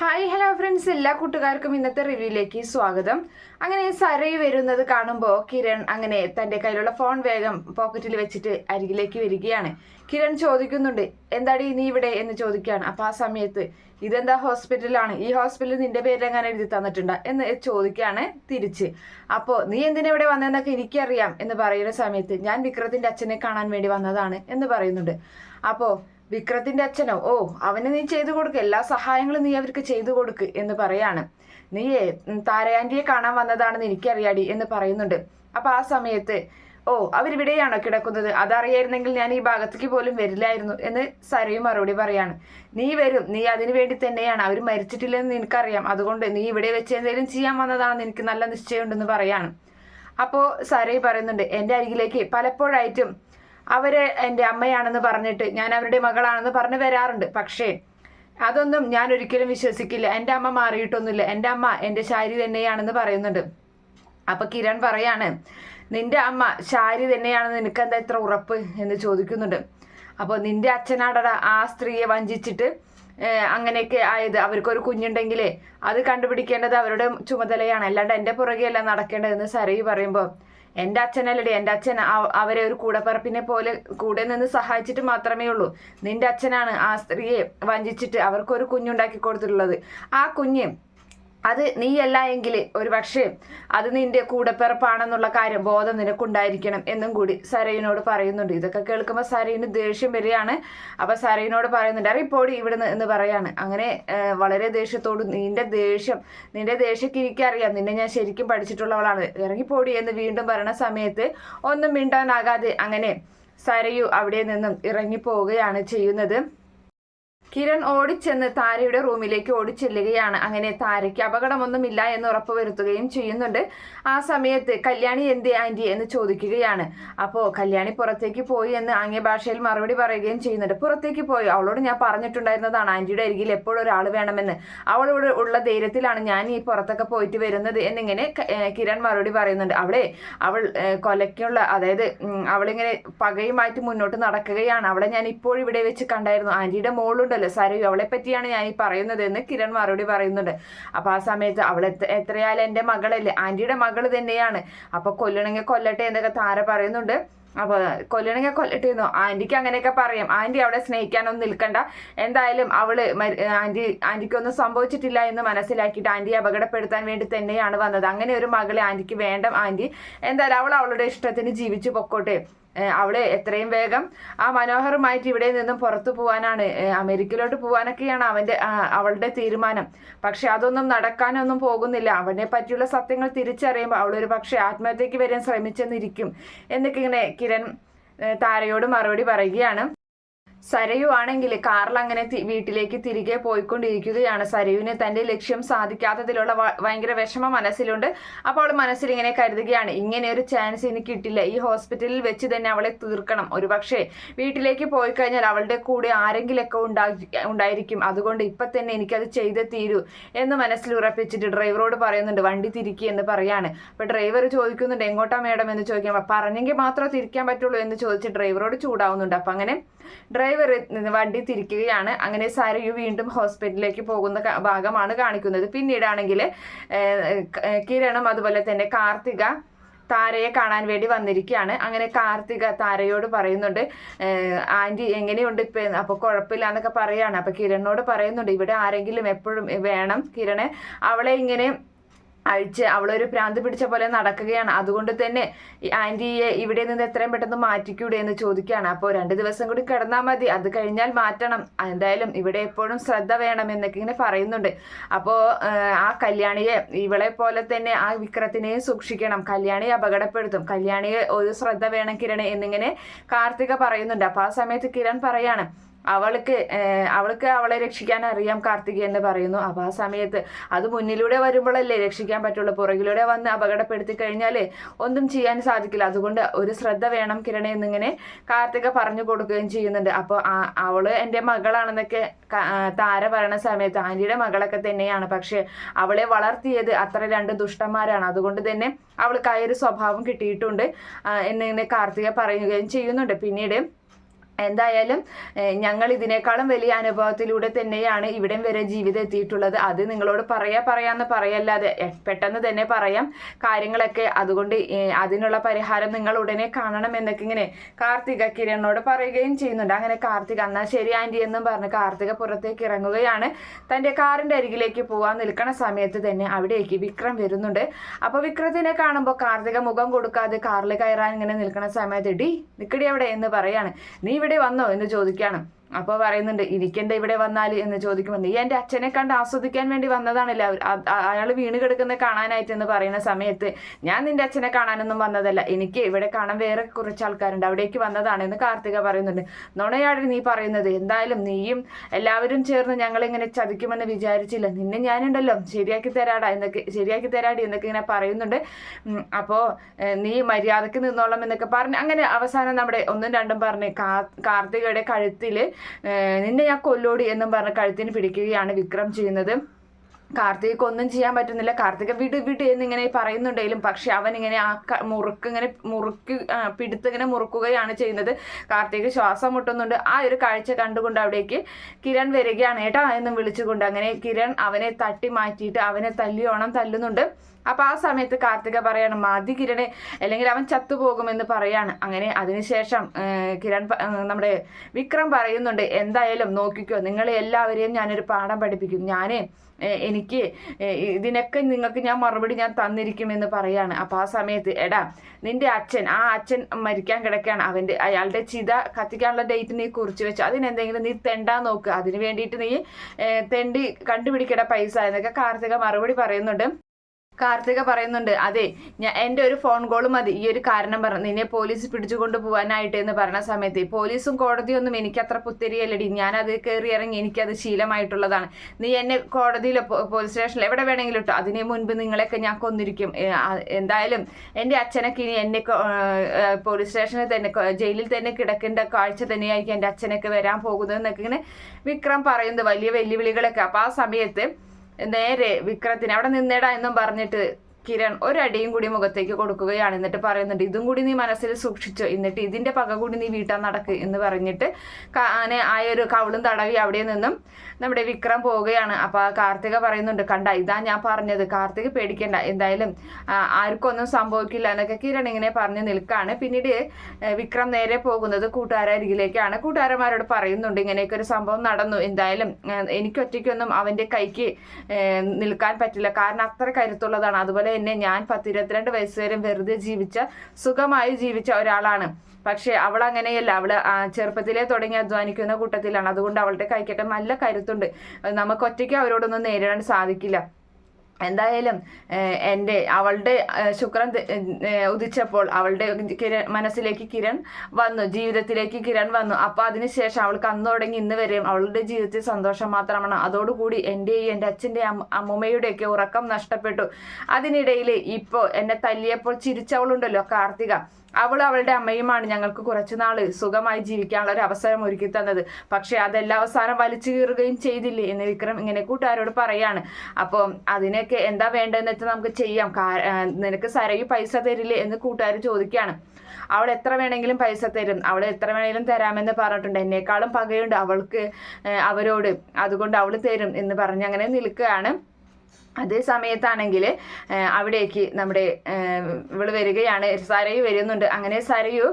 Hi hello friends എല്ലാ കൂട്ടുകാർക്കും ഇന്നത്തെ റിവ്യൂയിലേക്ക് സ്വാഗതം. അങ്ങനെ സരയ് വരുന്നത് കാണുമ്പോൾ കിരൺ അങ്ങനെ തന്റെ കയ്യിലുള്ള ഫോൺ വേഗം പോക്കറ്റിൽ വെച്ചിട്ട് അരികിലേക്ക് വരികയാണ്. കിരൺ ചോദിക്കുന്നുണ്ട് എന്താടി നീ ഇവിടെ? എന്ന് ചോദിക്കുകയാണ്. അപ്പോൾ ആ സമയത്ത് ഇതെന്താ ഹോസ്പിറ്റലാണ് ഈ ഹോസ്പിറ്റലിൽ നിന്റെ പേര് എങ്ങനെ എഴുതി തന്നിട്ടുണ്ട്? എന്ന് ചോദിക്കുകയാണ് തിരിച്ച്. അപ്പോൾ നീ എന്തിനാ ഇവിടെ വന്നതെന്നൊക്കെ എനിക്കറിയാം എന്ന് പറയുന്ന സമയത്ത് ഞാൻ വിക്രത്തിന്റെ അച്ഛനെ കാണാൻ വേണ്ടി വന്നതാണ് എന്ന് പറയുന്നുണ്ട്. അപ്പോൾ വിക്രത്തിന്റെ അച്ഛനോ? ഓ അവന് നീ ചെയ്തു കൊടുക്ക്. എല്ലാ സഹായങ്ങളും നീ അവർക്ക് ചെയ്തു കൊടുക്ക് എന്ന് പറയാണ്. നീ താരയാന്റിയെ കാണാൻ വന്നതാണെന്ന് എനിക്കറിയാടി എന്ന് പറയുന്നുണ്ട്. അപ്പൊ ആ സമയത്ത് ഓ അവരിവിടെയാണോ കിടക്കുന്നത്? അതറിയായിരുന്നെങ്കിൽ ഞാൻ ഈ ഭാഗത്തേക്ക് പോലും വരില്ലായിരുന്നു എന്ന് സരയും മറുപടി പറയാണ്. നീ വരും. നീ അതിനു വേണ്ടി തന്നെയാണ്. അവർ മരിച്ചിട്ടില്ലെന്ന് നിനക്കറിയാം. അതുകൊണ്ട് നീ ഇവിടെ വെച്ച് എന്തെങ്കിലും ചെയ്യാൻ വന്നതാണെന്ന് എനിക്ക് നല്ല നിശ്ചയമുണ്ടെന്ന് പറയാണ്. അപ്പോൾ സരയ് പറയുന്നുണ്ട് എന്റെ അരികിലേക്ക് പലപ്പോഴായിട്ടും അവർ എന്റെ അമ്മയാണെന്ന് പറഞ്ഞിട്ട് ഞാൻ അവരുടെ മകളാണെന്ന് പറഞ്ഞ് വരാറുണ്ട്. പക്ഷേ അതൊന്നും ഞാൻ ഒരിക്കലും വിശ്വസിക്കില്ല. എന്റെ അമ്മ മാറിയിട്ടൊന്നുമില്ല. എന്റെ അമ്മ എന്റെ ശാരി തന്നെയാണെന്ന് പറയുന്നുണ്ട്. അപ്പൊ കിരൺ പറയാണ് നിന്റെ അമ്മ ശാരി തന്നെയാണെന്ന് നിനക്ക് എന്താ ഇത്ര ഉറപ്പ്? എന്ന് ചോദിക്കുന്നുണ്ട്. അപ്പോൾ നിന്റെ അച്ഛനാടടാ ആ സ്ത്രീയെ വഞ്ചിച്ചിട്ട് അങ്ങനെയൊക്കെ ആയത്. അവർക്കൊരു കുഞ്ഞുണ്ടെങ്കിലേ അത് കണ്ടുപിടിക്കേണ്ടത് അവരുടെ ചുമതലയാണ്. അല്ലാണ്ട് എന്റെ പുറകെയല്ല നടക്കേണ്ടതെന്ന് സരയി പറയുമ്പോൾ എന്റെ അച്ഛനല്ലടി എന്റെ അച്ഛൻ അവരെ ഒരു കൂടപ്പറപ്പിനെ പോലെ കൂടെ നിന്ന് സഹായിച്ചിട്ട് മാത്രമേ ഉള്ളൂ. നിന്റെ അച്ഛനാണ് ആ സ്ത്രീയെ വഞ്ചിച്ചിട്ട് അവർക്കൊരു കുഞ്ഞുണ്ടാക്കി കൊടുത്തിട്ടുള്ളത്. ആ കുഞ്ഞ് അത് നീയല്ല എങ്കിൽ ഒരു പക്ഷേ അത് നിന്റെ കൂടപ്പിറപ്പാണെന്നുള്ള കാര്യം ബോധം നിനക്കുണ്ടായിരിക്കണം എന്നും കൂടി സരയിനോട് പറയുന്നുണ്ട്. ഇതൊക്കെ കേൾക്കുമ്പോൾ സരയിന് ദേഷ്യം വരികയാണ്. അപ്പൊ സരയിനോട് പറയുന്നുണ്ട് അറിയിപ്പോടി ഇവിടുന്ന് എന്ന് പറയാണ്. അങ്ങനെ വളരെ ദേഷ്യത്തോട് നിന്റെ ദേഷ്യം നിന്റെ ദേഷ്യക്ക് എനിക്കറിയാം. നിന്നെ ഞാൻ ശരിക്കും പഠിച്ചിട്ടുള്ളവളാണ്. ഇറങ്ങിപ്പോടി എന്ന് വീണ്ടും പറയുന്ന സമയത്ത് ഒന്നും മിണ്ടാനാകാതെ അങ്ങനെ സരയു അവിടെ നിന്നും ഇറങ്ങിപ്പോവുകയാണ് ചെയ്യുന്നത്. കിരൺ ഓടിച്ചെന്ന് താരയുടെ റൂമിലേക്ക് ഓടിച്ചെല്ലുകയാണ്. അങ്ങനെ താരയ്ക്ക് അപകടമൊന്നുമില്ല എന്ന് ഉറപ്പുവരുത്തുകയും ചെയ്യുന്നുണ്ട്. ആ സമയത്ത് കല്യാണി എന്ത് ആന്റി എന്ന് ചോദിക്കുകയാണ്. അപ്പോൾ കല്യാണി പുറത്തേക്ക് പോയി എന്ന് ആംഗ്യ ഭാഷയിൽ മറുപടി പറയുകയും ചെയ്യുന്നുണ്ട്. പുറത്തേക്ക് പോയി. അവളോട് ഞാൻ പറഞ്ഞിട്ടുണ്ടായിരുന്നതാണ്. ആന്റിയുടെ അരികിൽ എപ്പോഴും ഒരാൾ വേണമെന്ന്. അവളോട് ഉള്ള ധൈര്യത്തിലാണ് ഞാൻ ഈ പുറത്തൊക്കെ പോയിട്ട് വരുന്നത് എന്നിങ്ങനെ കിരൺ മറുപടി പറയുന്നുണ്ട്. അവളെ അവൾ കൊലയ്ക്കുള്ള അതായത് അവളിങ്ങനെ പകയുമായിട്ട് മുന്നോട്ട് നടക്കുകയാണ്. അവളെ ഞാൻ ഇപ്പോഴും ഇവിടെ വെച്ച് കണ്ടായിരുന്നു. ആന്റിയുടെ മോളുണ്ടല്ലോ. സരയു അവളെ പറ്റിയാണ് ഞാൻ ഈ പറയുന്നത് എന്ന് കിരൺ മറുപടി പറയുന്നുണ്ട്. അപ്പൊ ആ സമയത്ത് അവൾ എത്ര എത്രയായാലും എന്റെ മകളല്ലേ? ആന്റിയുടെ മകൾ തന്നെയാണ്. അപ്പൊ കൊല്ലണമെങ്കിൽ കൊല്ലട്ടെ എന്നൊക്കെ താര പറയുന്നുണ്ട്. അപ്പൊ കൊല്ലണമെങ്കിൽ കൊല്ലട്ടെ എന്നോ? ആന്റിക്ക് അങ്ങനെയൊക്കെ പറയാം. ആന്റി അവിടെ സ്നേഹിക്കാനൊന്നും നിൽക്കണ്ട. എന്തായാലും അവൾ ആന്റി ആന്റിക്കൊന്നും സംഭവിച്ചിട്ടില്ല എന്ന് മനസ്സിലാക്കിയിട്ട് ആന്റിയെ അപകടപ്പെടുത്താൻ വേണ്ടി തന്നെയാണ് വന്നത്. അങ്ങനെ ഒരു മകളെ ആന്റിക്ക് വേണ്ട ആന്റി എന്തായാലും അവൾ അവളുടെ ഇഷ്ടത്തിന് ജീവിച്ചു പൊക്കോട്ടെ. അവൾ എത്രയും വേഗം ആ മനോഹരമായിട്ട് ഇവിടെ നിന്നും പുറത്തു പോവാനാണ്. അമേരിക്കയിലോട്ട് പോവാനൊക്കെയാണ് അവന്റെ അവളുടെ തീരുമാനം. പക്ഷെ അതൊന്നും നടക്കാനൊന്നും പോകുന്നില്ല. അവനെ പറ്റിയുള്ള സത്യങ്ങൾ തിരിച്ചറിയുമ്പോൾ അവളൊരു പക്ഷെ ആത്മഹത്യക്ക് വരാൻ ശ്രമിച്ചെന്നിരിക്കും. എന്നൊക്കെ ഇങ്ങനെ കിരൺ താരയോട് മറുപടി പറയുകയാണ്. സരയു ആണെങ്കിൽ കാറിൽ അങ്ങനെ വീട്ടിലേക്ക് തിരികെ പോയിക്കൊണ്ടിരിക്കുകയാണ്. സരയുവിന് തന്റെ ലക്ഷ്യം സാധിക്കാത്തതിലുള്ള ഭയങ്കര വിഷമം മനസ്സിലുണ്ട്. അപ്പോൾ അവൾ മനസ്സിൽ ഇങ്ങനെ കരുതുകയാണ് ഇങ്ങനെ ഒരു ചാൻസ് ഇനി കിട്ടില്ല. ഈ ഹോസ്പിറ്റലിൽ വെച്ച് തന്നെ അവളെ തീർക്കണം. ഒരു പക്ഷേ വീട്ടിലേക്ക് പോയി കഴിഞ്ഞാൽ അവളുടെ കൂടെ ആരെങ്കിലൊക്കെ ഉണ്ടായി ഉണ്ടായിരിക്കും. അതുകൊണ്ട് ഇപ്പൊ തന്നെ എനിക്കത് ചെയ്തേ തീരൂ എന്ന് മനസ്സിൽ ഉറപ്പിച്ചിട്ട് ഡ്രൈവറോട് പറയുന്നുണ്ട്. വണ്ടി തിരിക്കുക എന്ന് പറയാണ്. അപ്പൊ ഡ്രൈവർ ചോദിക്കുന്നുണ്ട് എങ്ങോട്ടാ മേഡം? എന്ന് ചോദിക്കാം പറഞ്ഞെങ്കിൽ മാത്രമേ തിരിക്കാൻ പറ്റുള്ളൂ എന്ന് ചോദിച്ച് ഡ്രൈവറോട് ചൂടാവുന്നുണ്ട്. അപ്പൊ അങ്ങനെ ഡ്രൈവർ വണ്ടി തിരിക്കുകയാണ്. അങ്ങനെ സരയു വീണ്ടും ഹോസ്പിറ്റലിലേക്ക് പോകുന്ന ഭാഗമാണ് കാണിക്കുന്നത്. പിന്നീടാണെങ്കിൽ കിരണും അതുപോലെ തന്നെ കാർത്തിക താരയെ കാണാൻ വേണ്ടി വന്നിരിക്കുകയാണ്. അങ്ങനെ കാർത്തിക താരയോട് പറയുന്നുണ്ട് ആന്റി എങ്ങനെയുണ്ട് ഇപ്പൊ? അപ്പൊ കുഴപ്പമില്ല എന്നൊക്കെ പറയാണ്. അപ്പൊ കിരണിനോട് പറയുന്നുണ്ട് ഇവിടെ ആരെങ്കിലും എപ്പോഴും വേണം കിരണ് അവളെ ഇങ്ങനെ അഴിച്ച് അവളൊരു ഭ്രാന്ത് പിടിച്ച പോലെ നടക്കുകയാണ്. അതുകൊണ്ട് തന്നെ ആന്റിയെ ഇവിടെ നിന്ന് എത്രയും പെട്ടെന്ന് മാറ്റിക്കൂടെ എന്ന് ചോദിക്കുകയാണ്. അപ്പോൾ രണ്ട് ദിവസം കൂടി കിടന്നാൽ മതി. അത് കഴിഞ്ഞാൽ മാറ്റണം. എന്തായാലും ഇവിടെ എപ്പോഴും ശ്രദ്ധ വേണം എന്നൊക്കെ ഇങ്ങനെ പറയുന്നുണ്ട്. അപ്പോൾ ആ കല്യാണിയെ ഇവളെ പോലെ തന്നെ ആ വിക്രത്തിനെയും സൂക്ഷിക്കണം. കല്യാണിയെ അപകടപ്പെടുത്തും. കല്യാണിയെ ഒരു ശ്രദ്ധ വേണം കിരണ് എന്നിങ്ങനെ കാർത്തിക പറയുന്നുണ്ട്. അപ്പോൾ ആ സമയത്ത് കിരൺ പറയാണ് അവൾക്ക് അവൾക്ക് അവളെ രക്ഷിക്കാൻ അറിയാം കാർത്തിക എന്ന് പറയുന്നു. അപ്പോൾ ആ സമയത്ത് അത് മുന്നിലൂടെ വരുമ്പോഴല്ലേ രക്ഷിക്കാൻ പറ്റുള്ളൂ. പുറകിലൂടെ വന്ന് അപകടപ്പെടുത്തി കഴിഞ്ഞാൽ ഒന്നും ചെയ്യാൻ സാധിക്കില്ല. അതുകൊണ്ട് ഒരു ശ്രദ്ധ വേണം കിരണേ എന്നിങ്ങനെ കാർത്തിക പറഞ്ഞു കൊടുക്കുകയും ചെയ്യുന്നുണ്ട്. അപ്പോൾ അവൾ എന്റെ മകളാണെന്നൊക്കെ താര പറയണ സമയത്ത് ആന്റിയുടെ മകളൊക്കെ തന്നെയാണ്. പക്ഷെ അവളെ വളർത്തിയത് അത്ര രണ്ട് ദുഷ്ടന്മാരാണ്. അതുകൊണ്ട് തന്നെ അവൾക്ക് ആ ഒരു സ്വഭാവം കിട്ടിയിട്ടുണ്ട് എന്നിങ്ങനെ കാർത്തിക പറയുകയും ചെയ്യുന്നുണ്ട്. പിന്നീട് എന്തായാലും ഞങ്ങൾ ഇതിനേക്കാളും വലിയ അനുഭവത്തിലൂടെ തന്നെയാണ് ഇവിടം വരെ ജീവിതം എത്തിയിട്ടുള്ളത്. അത് നിങ്ങളോട് പറയാ പറയാന്ന് പറയല്ലാതെ പെട്ടെന്ന് തന്നെ പറയാം. കാര്യങ്ങളൊക്കെ അതുകൊണ്ട് അതിനുള്ള പരിഹാരം നിങ്ങൾ ഉടനെ കാണണം എന്നൊക്കെ ഇങ്ങനെ കാർത്തിക കിരണിനോട് പറയുകയും ചെയ്യുന്നുണ്ട്. അങ്ങനെ കാർത്തിക എന്നാ ശരി ആന്റി എന്നും പറഞ്ഞ് കാർത്തിക പുറത്തേക്ക് ഇറങ്ങുകയാണ്. തന്റെ കാറിന്റെ അരികിലേക്ക് പോകാൻ നിൽക്കുന്ന സമയത്ത് തന്നെ അവിടേക്ക് വിക്രം വരുന്നുണ്ട്. അപ്പോൾ വിക്രത്തിനെ കാണുമ്പോൾ കാർത്തിക മുഖം കൊടുക്കാതെ കാറിൽ കയറാൻ ഇങ്ങനെ നിൽക്കുന്ന സമയത്ത് ഡി നിക്കടി അവിടെ എന്ന് പറയാണ്. നീ ഇവിടെ വന്നോ എന്ന് ചോദിക്കാണ്. അപ്പോൾ പറയുന്നുണ്ട് ഇരിക്കണ്ട ഇവിടെ വന്നാൽ എന്ന് ചോദിക്കുമ്പോൾ നീ അച്ഛനെ കണ്ട് ആസ്വദിക്കാൻ വേണ്ടി വന്നതാണല്ലോ അയാൾ വീണ് കിടക്കുന്ന കാണാനായിട്ട് എന്ന് പറയുന്ന സമയത്ത് ഞാൻ നിന്റെ അച്ഛനെ കാണാനൊന്നും വന്നതല്ല. എനിക്ക് ഇവിടെ കാണാൻ വേറെ കുറച്ച് ആൾക്കാരുണ്ട്. അവിടേക്ക് വന്നതാണ് എന്ന് കാർത്തിക പറയുന്നുണ്ട്. നുണയാടി നീ പറയുന്നത്. എന്തായാലും നീയും എല്ലാവരും ചേർന്ന് ഞങ്ങളിങ്ങനെ ചതിക്കുമെന്ന് വിചാരിച്ചില്ല. നിന്നെ ഞാനുണ്ടല്ലോ. ശരിയാക്കി തരാടാ എന്നൊക്കെ ശരിയാക്കി തരാടി എന്നൊക്കെ ഇങ്ങനെ പറയുന്നുണ്ട്. അപ്പോൾ അപ്പോ നീ മര്യാദയ്ക്ക് നിന്നോളം എന്നൊക്കെ പറഞ്ഞ് അങ്ങനെ അവസാനം നമ്മുടെ ഒന്നും രണ്ടും പറഞ്ഞ് കാർത്തികയുടെ കഴുത്തിൽ ഏഹ്, നിന്നെ ഞാൻ കൊല്ലോടി എന്നും പറഞ്ഞ് കഴുത്തിന് പിടിക്കുകയാണ് വിക്രം ചെയ്യുന്നത്. കാർത്തിക് ഒന്നും ചെയ്യാൻ പറ്റുന്നില്ല. കാർത്തിക വിട് വിട് എന്നിങ്ങനെ പറയുന്നുണ്ടെങ്കിലും പക്ഷെ അവൻ ഇങ്ങനെ ആ മുറുക്ക് ഇങ്ങനെ മുറുക്ക് പിടുത്ത് ഇങ്ങനെ മുറുക്കുകയാണ് ചെയ്യുന്നത്. കാർത്തിക് ശ്വാസം മുട്ടുന്നുണ്ട്. ആ ഒരു കാഴ്ച കണ്ടുകൊണ്ട് അവിടേക്ക് കിരൺ വരികയാണ് ഏട്ടാ എന്നും വിളിച്ചുകൊണ്ട്. അങ്ങനെ കിരൺ അവനെ തട്ടി മാറ്റിയിട്ട് അവനെ തല്ലിയോണം തല്ലുന്നുണ്ട്. അപ്പൊ ആ സമയത്ത് കാർത്തിക പറയാണ് മതി കിരണെ അല്ലെങ്കിൽ അവൻ ചത്തുപോകുമെന്ന് പറയാണ്. അങ്ങനെ അതിനുശേഷം കിരൺ നമ്മുടെ വിക്രം പറയുന്നുണ്ട് എന്തായാലും നോക്കിക്കോ നിങ്ങളെ എല്ലാവരെയും ഞാനൊരു പാഠം പഠിപ്പിക്കും. ഞാനേ എനിക്ക് ഇതിനൊക്കെ നിങ്ങൾക്ക് ഞാൻ മറുപടി ഞാൻ തന്നിരിക്കുമെന്ന് പറയാണ്. അപ്പം ആ സമയത്ത് എടാ നിന്റെ അച്ഛൻ ആ അച്ഛൻ മരിക്കാൻ കിടക്കുകയാണ്. അവന്റെ അയാളുടെ ചിത കത്തിക്കാനുള്ള ഡേറ്റ് നീ കുറിച്ച് വെച്ചു. അതിനെന്തെങ്കിലും നീ തെണ്ടാൻ നോക്ക്. അതിന് വേണ്ടിയിട്ട് നീ തെണ്ടി കണ്ടുപിടിക്കട പൈസ എന്നൊക്കെ കാർത്തിക മറുപടി പറയുന്നുണ്ട്. കാർത്തിക പറയുന്നുണ്ട് അതെ ഞാൻ എന്റെ ഒരു ഫോൺ കോൾ മതി. ഈ ഒരു കാരണം പറഞ്ഞു നിന്നെ പോലീസ് പിടിച്ചുകൊണ്ട് പോകാനായിട്ട് എന്ന് പറഞ്ഞ സമയത്ത് പോലീസും കോടതിയൊന്നും എനിക്ക് അത്ര പുത്തിരിയല്ലടി. ഞാൻ അത് കയറി ഇറങ്ങി എനിക്കത് ശീലമായിട്ടുള്ളതാണ്. നീ എന്നെ കോടതിയിലോ പോലീസ് സ്റ്റേഷനിലോ എവിടെ വേണമെങ്കിലും ഇട്ടോ. അതിനെ മുൻപ് നിങ്ങളെയൊക്കെ ഞാൻ കൊന്നിരിക്കും. എന്തായാലും എന്റെ അച്ഛനൊക്കെ ഇനി എന്നെ പോലീസ് സ്റ്റേഷനിൽ തന്നെ ജയിലിൽ തന്നെ കിടക്കേണ്ട കാഴ്ച തന്നെയായിരിക്കും എന്റെ അച്ഛനൊക്കെ വരാൻ പോകുന്നത് എന്നൊക്കെ ഇങ്ങനെ വിക്രം പറയുന്നത് വലിയ വെല്ലുവിളികളൊക്കെ. അപ്പോൾ ആ സമയത്ത് നേരെ വിക്രത്തിന്. അവിടെ നിന്നേടാ എന്നും പറഞ്ഞിട്ട് കിരൺ ഒരടിയും കൂടി മുഖത്തേക്ക് കൊടുക്കുകയാണ്. എന്നിട്ട് പറയുന്നുണ്ട് ഇതും കൂടി നീ മനസ്സിൽ സൂക്ഷിച്ചോ. എന്നിട്ട് ഇതിന്റെ പക കൂടി നീ വീട്ടാൻ നടക്ക് എന്ന് പറഞ്ഞിട്ട് ആന ആയ ഒരു കവളും തടവി അവിടെ നിന്നും നമ്മുടെ വിക്രം പോവുകയാണ്. അപ്പൊ ആ കാർത്തിക പറയുന്നുണ്ട് കണ്ട ഇതാ ഞാൻ പറഞ്ഞത്. കാർത്തിക പേടിക്കണ്ട. എന്തായാലും ആർക്കൊന്നും സംഭവിക്കില്ല എന്നൊക്കെ കിരൺ ഇങ്ങനെ പറഞ്ഞു നിൽക്കാണ്. പിന്നീട് വിക്രം നേരെ പോകുന്നത് കൂട്ടുകാരരികിലേക്കാണ് കൂട്ടുകാരന്മാരോട് പറയുന്നുണ്ട് ഇങ്ങനെയൊക്കെ ഒരു സംഭവം നടന്നു. എന്തായാലും എനിക്കൊറ്റയ്ക്കൊന്നും അവന്റെ കൈക്ക് നിൽക്കാൻ പറ്റില്ല. കാരണം അത്ര കരുത്തുള്ളതാണ്. അതുപോലെ തന്നെ ഞാൻ പത്തിരുപത്തിരണ്ട് വയസ്സ് വരെ വെറുതെ ജീവിച്ച സുഖമായി ജീവിച്ച ഒരാളാണ്. പക്ഷെ അവൾ അങ്ങനെയല്ല. അവൾ ചെറുപ്പത്തിലേ തുടങ്ങി അധ്വാനിക്കുന്ന കൂട്ടത്തിലാണ്. അതുകൊണ്ട് അവളുടെ കൈക്കൊക്കെ നല്ല കരുത്തുണ്ട്. നമുക്ക് ഒറ്റയ്ക്ക് അവരോടൊന്നും നേരിടാൻ സാധിക്കില്ല. എന്തായാലും എന്റെ അവളുടെ ശുക്രൻ ഉദിച്ചപ്പോൾ അവളുടെ കിരൺ മനസ്സിലേക്ക് കിരൺ വന്നു ജീവിതത്തിലേക്ക് കിരൺ വന്നു. അപ്പോൾ അതിനുശേഷം അവൾക്ക് അന്ന് തുടങ്ങി ഇന്ന് വരെയും അവളുടെ ജീവിതത്തിൽ സന്തോഷം മാത്രമാണ്. അതോടുകൂടി എന്റെയും എന്റെ അച്ഛന്റെ അമ്മൂമ്മയുടെയൊക്കെ ഉറക്കം നഷ്ടപ്പെട്ടു. അതിനിടയിൽ ഇപ്പോൾ എന്നെ തല്ലിയപ്പോൾ ചിരിച്ചവളുണ്ടല്ലോ കാർത്തിക. അവൾ അവളുടെ അമ്മയുമാണ് ഞങ്ങൾക്ക് കുറച്ചു നാൾ സുഖമായി ജീവിക്കാനുള്ള ഒരു അവസരം ഒരുക്കി തന്നത്. പക്ഷെ അതെല്ലാം അവസാനം വലിച്ചു കീറുകയും ചെയ്തില്ലേ എന്ന് വിക്രം ഇങ്ങനെ കൂട്ടുകാരോട് പറയാണ്. അപ്പോൾ അതിനൊക്കെ എന്താ വേണ്ടതെന്ന് വെച്ചാൽ നമുക്ക് ചെയ്യാം. നിനക്ക് സരയു പൈസ തരില്ലേ എന്ന് കൂട്ടുകാർ ചോദിക്കുകയാണ്. അവൾ എത്ര വേണമെങ്കിലും പൈസ തരും. അവൾ എത്ര വേണമെങ്കിലും തരാമെന്ന് പറഞ്ഞിട്ടുണ്ട്. എന്നെക്കാളും പകയുണ്ട് അവൾക്ക് അവരോട്. അതുകൊണ്ട് അവൾ തരും എന്ന് പറഞ്ഞ് അങ്ങനെ നിൽക്കുകയാണ്. അതേ സമയത്താണെങ്കിൽ അവിടേക്ക് നമ്മുടെ ഇവൾ വരികയാണ്. സരയു വരുന്നുണ്ട്. അങ്ങനെ സരയു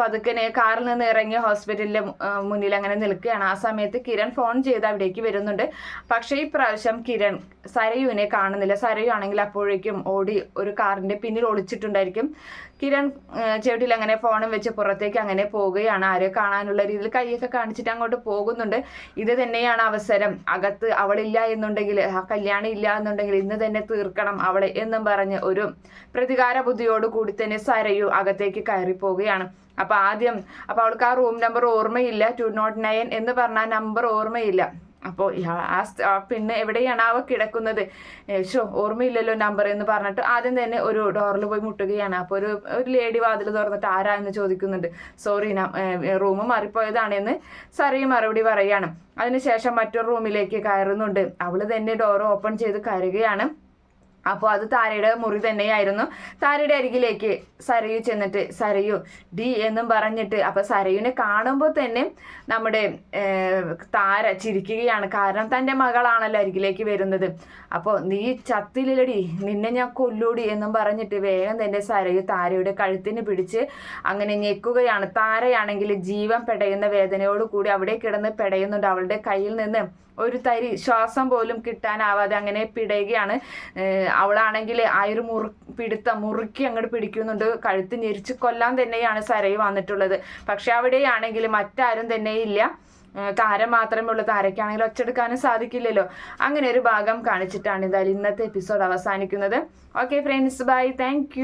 പതുക്കനെ കാറിൽ നിന്ന് ഇറങ്ങി ഹോസ്പിറ്റലിന്റെ മുന്നിൽ അങ്ങനെ നിൽക്കുകയാണ്. ആ സമയത്ത് കിരൺ ഫോൺ ചെയ്ത് അവിടേക്ക് വരുന്നുണ്ട്. പക്ഷേ ഈ പ്രാവശ്യം കിരൺ സരയുവിനെ കാണുന്നില്ല. സരയു ആണെങ്കിൽ അപ്പോഴേക്കും ഓടി ഒരു കാറിന്റെ പിന്നിൽ ഒളിച്ചിട്ടുണ്ടായിരിക്കും. കിരൺ ചെവിട്ടിൽ അങ്ങനെ ഫോണും വെച്ച് പുറത്തേക്ക് അങ്ങനെ പോവുകയാണ്. ആരെ കാണാനുള്ള രീതിയിൽ കൈയൊക്കെ കാണിച്ചിട്ട് അങ്ങോട്ട് പോകുന്നുണ്ട്. ഇത് തന്നെയാണ് അവസരം. അകത്ത് അവളില്ല എന്നുണ്ടെങ്കിൽ ആ കല്യാണം ഇല്ല എന്നുണ്ടെങ്കിൽ ഇന്ന് തന്നെ തീർക്കണം അവളെ എന്നും പറഞ്ഞ് ഒരു പ്രതികാര ബുദ്ധിയോട് കൂടി തന്നെ സരയു അകത്തേക്ക് കയറി പോവുകയാണ്. അപ്പൊ ആദ്യം അപ്പൊ അവൾക്ക് ആ റൂം നമ്പർ ഓർമ്മയില്ല. ടു നോട്ട് നയൻ എന്ന് പറഞ്ഞ നമ്പർ ഓർമ്മയില്ല. അപ്പോൾ ആ പിന്നെ എവിടെയാണ് അവ കിടക്കുന്നത്? ഷോ ഓർമ്മയില്ലല്ലോ നമ്പർ എന്ന് പറഞ്ഞിട്ട് ആദ്യം തന്നെ ഒരു ഡോറിൽ പോയി മുട്ടുകയാണ്. അപ്പോൾ ഒരു ഒരു ലേഡി വാതിൽ തുറന്നിട്ട് ആരാ എന്ന് ചോദിക്കുന്നുണ്ട്. സോറി റൂം മാറിപ്പോയതാണെന്ന് സറിയും മറുപടി പറയുകയാണ് അതിനുശേഷം മറ്റൊരു റൂമിലേക്ക് കയറുന്നുണ്ട്. അവൾ തന്നെ ഡോർ ഓപ്പൺ ചെയ്ത് കയറുകയാണ് അപ്പോൾ അത് താരയുടെ മുറി തന്നെയായിരുന്നു. താരയുടെ അരികിലേക്ക് സരയു ചെന്നിട്ട് സരയു ഡി എന്നും പറഞ്ഞിട്ട് അപ്പോൾ സരയുവിനെ കാണുമ്പോൾ തന്നെ നമ്മുടെ താര ചിരിക്കുകയാണ്. കാരണം തന്റെ മകളാണല്ലോ അരികിലേക്ക് വരുന്നത്. അപ്പോൾ നീ ചത്തില്ലടി നിന്നെ ഞാൻ കൊല്ലൂടി എന്നും പറഞ്ഞിട്ട് വേഗം തന്നെ സരയു താരയുടെ കഴുത്തിന് പിടിച്ച് അങ്ങനെ ഞെക്കുകയാണ്. താരയാണെങ്കിൽ ജീവൻ പെടയുന്ന വേദനയോട് കൂടി അവിടെ കിടന്ന് പെടയുന്നുണ്ട്. അവളുടെ കയ്യിൽ നിന്ന് ഒരു തരി ശ്വാസം പോലും കിട്ടാനാവാതെ അങ്ങനെ പിടയുകയാണ്. അവളാണെങ്കിൽ ആ ഒരു മുറു പിടുത്ത മുറുക്കി അങ്ങോട്ട് പിടിക്കുന്നുണ്ട്. കഴുത്ത് ഞെരിച്ച് കൊല്ലാൻ തന്നെയാണ് സരയ് വന്നിട്ടുള്ളത്. പക്ഷെ അവിടെയാണെങ്കിൽ മറ്റാരും തന്നെ ഇല്ല. താരം മാത്രമേ ഉള്ളൂ. താരയ്ക്കാണെങ്കിൽ ഒച്ചെടുക്കാനും സാധിക്കില്ലല്ലോ. അങ്ങനെ ഒരു ഭാഗം കാണിച്ചിട്ടാണ് എന്തായാലും ഇന്നത്തെ എപ്പിസോഡ് അവസാനിക്കുന്നത്. Okay friends bye. താങ്ക്